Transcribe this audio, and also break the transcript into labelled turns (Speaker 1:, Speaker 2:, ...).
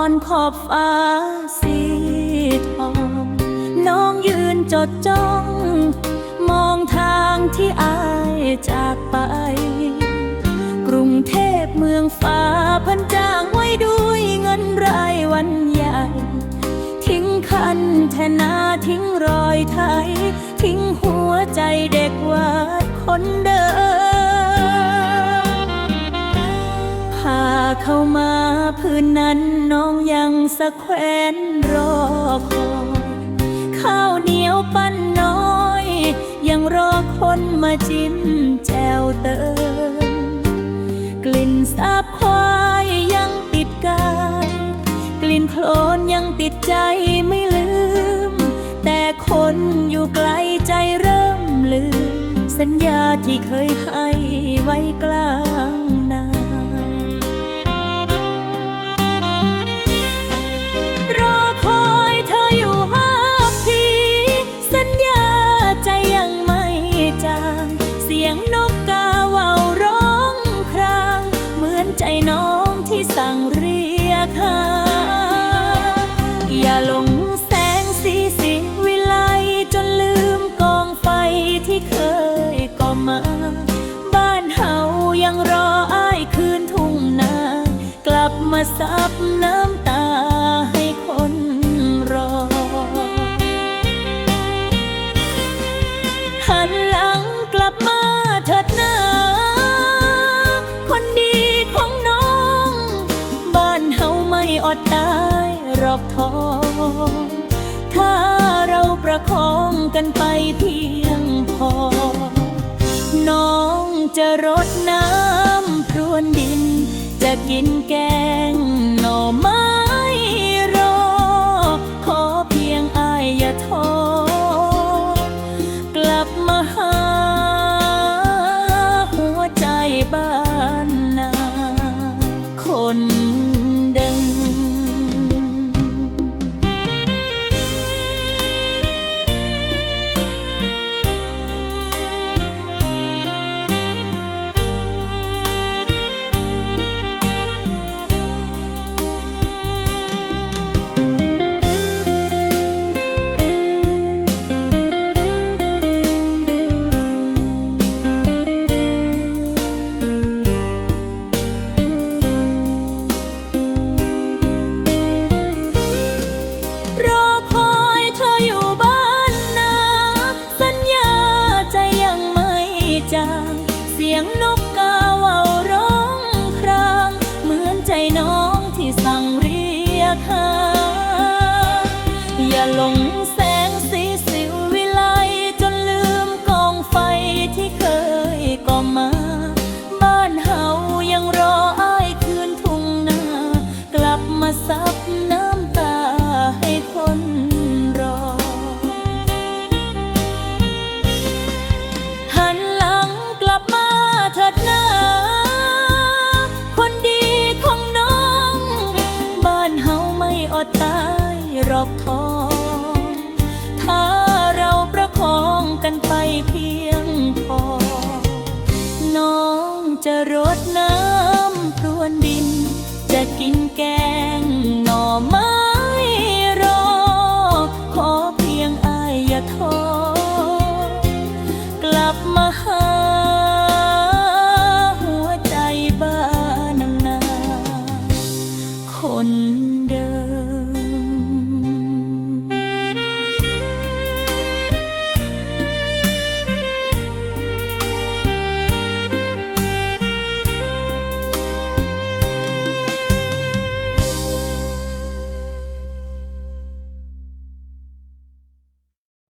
Speaker 1: อนขอบฟ้าสีทอง น้องยืนจดจ้อง มองทางที่อายจากไป กรุงเทพเมืองฟ้าพันจางไว้ด้วยเงินรายวันใหญ่ ทิ้งคันแทนาทิ้งรอยไทย ทิ้งหัวใจเด็กวัดคนเดิ เข้ามาพื้นนั้นน้องยังสะแขวนรอคอยข้าวเหนียวปั้นน้อย ยังรอคนมาจิ้มแจวเติมกลิ่นสาบควายยังติดกาย กลิ่นโคลนยังติดใจไม่ลืม แต่คนอยู่ไกลใจเริ่มลืม สัญญาที่เคยให้ไว้กลาง ซับน้ำตาให้คนรอ หันหลังกลับมาเถิดนาคนดีของน้อง บ้านเฮาไม่อดตายรอกทอง ถ้าเราประคองกันไปเพียงพอ น้องจะรดน้ำพรวนดิน จะกินแกงหน่อไม้รอ ขอเพียงอายอย่าท้อกลับมาหาหัวใจบ้านนาคน นใจน้องที่สั่งเรียกหาอย่าหลง เพียงพอ น้องจะรดน้ำพรวนดิน จะกินแก